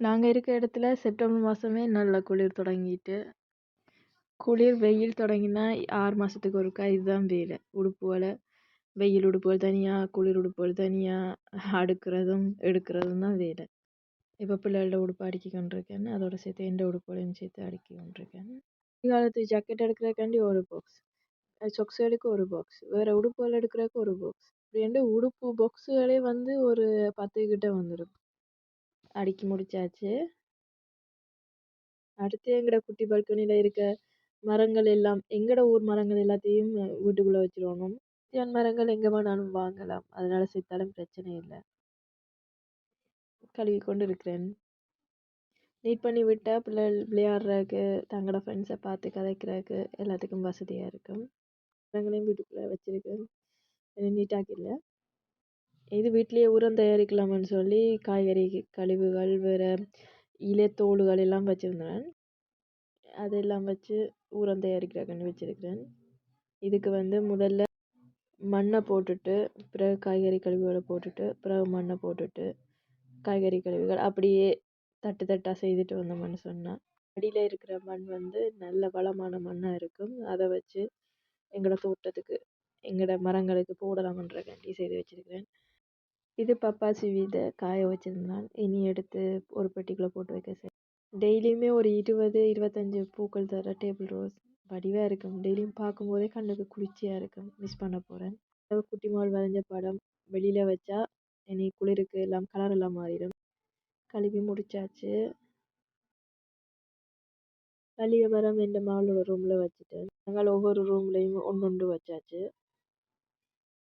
நாங்கள் இருக்க இடத்துல செப்டம்பர் மாதமே நல்ல குளிர் தொடங்கிட்டு குளிர் வெயில் தொடங்கினா ஆறு மாதத்துக்கு ஒருக்கா இதுதான் வேலை. உடுப்புகளை வெயில் உடுப்புகள் தனியாக குளிர் உடுப்புகள் தனியாக அடுக்கிறதும் எடுக்கிறதும் தான் வேலை. இப்போ பிள்ளைகளோட உடுப்பு அடுக்கி கொண்டிருக்கேன். அதோட சேர்த்து எந்த உடுப்புகளையும் சேர்த்து அடுக்கி கொண்டிருக்கேன். காலத்து ஜாக்கெட் எடுக்கிறதுக்காண்டி ஒரு பாக்ஸ் சொக்ஸுகளுக்கு ஒரு பாக்ஸ் வேறு உடுப்புகள் எடுக்கிறதுக்கு ஒரு பாக்ஸ் இப்படி உடுப்பு பாக்ஸுகளே வந்து ஒரு பத்து கிட்ட வந்துடும் அடுக்கி முடிச்சாச்சு. அடுத்து எங்கட குட்டி பால்கனியில் இருக்க மரங்கள் எல்லாம் எங்கட ஊர் மரங்கள் எல்லாத்தையும் வீட்டுக்குள்ளே வச்சிருவோம் தேன் மரங்கள் எங்கே வேணாலும் வாங்கலாம். அதனால செத்தாலும் பிரச்சனை இல்லை. கழுவி கொண்டு இருக்கிறேன். நீட் பண்ணி விட்டால் பிள்ளை விளையாடுறதுக்கு தங்களோட ஃப்ரெண்ட்ஸை பார்த்து கதைக்கிறதுக்கு எல்லாத்துக்கும் வசதியாக இருக்கும். மரங்களையும் வீட்டுக்குள்ளே வச்சிருக்கேன். இல்லை. இது வீட்டிலேயே உரம் தயாரிக்கலாம்னு சொல்லி காய்கறி கழிவுகள் வேறு இலைத்தோலுகள் எல்லாம் வச்சுருந்தேன். அதெல்லாம் வச்சு உரம் தயாரிக்கிறதுக்குன்னு வச்சுருக்கிறேன். இதுக்கு வந்து முதல்ல மண்ணை போட்டுட்டு பிறகு காய்கறி கழிவுகளை போட்டுட்டு பிறகு மண்ணை போட்டுட்டு காய்கறி கழிவுகள் அப்படியே தட்டு தட்டாக செய்துட்டு வந்தோம்னு சொன்னால் அடியில் இருக்கிற மண் வந்து நல்ல வளமான மண்ணாக இருக்கும். அதை வச்சு எங்களோட தோட்டத்துக்கு எங்களோட மரங்களுக்கு போடலாமன்றக்காண்டி செய்து வச்சுருக்கிறேன். இது பப்பாசி விதை காய வச்சதுனால் இனி எடுத்து ஒரு பெட்டிக்குள்ளே போட்டு வைக்க சரி. டெய்லியுமே ஒரு இருபது இருபத்தஞ்சி பூக்கள் தர டேபிள் ரோஸ் வடிவாக இருக்கும். டெய்லியும் பார்க்கும்போதே கண்ணுக்கு குளிர்ச்சியாக இருக்கும். மிஸ் பண்ண போகிறேன் குட்டி மால் வரைஞ்ச படம் வெளியில் வச்சா இனி குளிருக்கு எல்லாம் கலர் எல்லாம் மாறிடும். கழுவி முடிச்சாச்சு. மல்லிகை மரம் இந்த மாலோட ரூமில் வச்சுட்டேன். நாங்கள் ஒவ்வொரு ரூம்லேயும் ஒன்று ஒன்று வச்சாச்சு.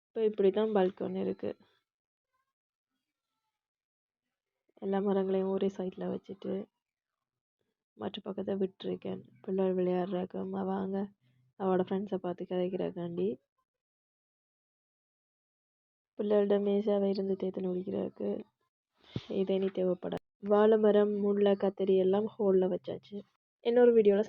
இப்போ இப்படி தான் பால்கனி இருக்குது எல்லா மரங்களையும் ஒரே சைடில் வச்சுட்டு மற்ற பக்கத்தை விட்டுருக்கேன். பிள்ளைகள் விளையாடுறதுக்கு அம்மா வாங்க அவளோட ஃப்ரெண்ட்ஸை பார்த்து கதைக்கிறக்காண்டி பிள்ளைகள்ட மேசாவை இருந்து தேத்தனை குடிக்கிறதுக்கு இது இனி தேவைப்படாது. வாழை மரம் முல்லை கத்தரி எல்லாம் ஹோலில் வச்சாச்சு. இன்னொரு வீடியோவில்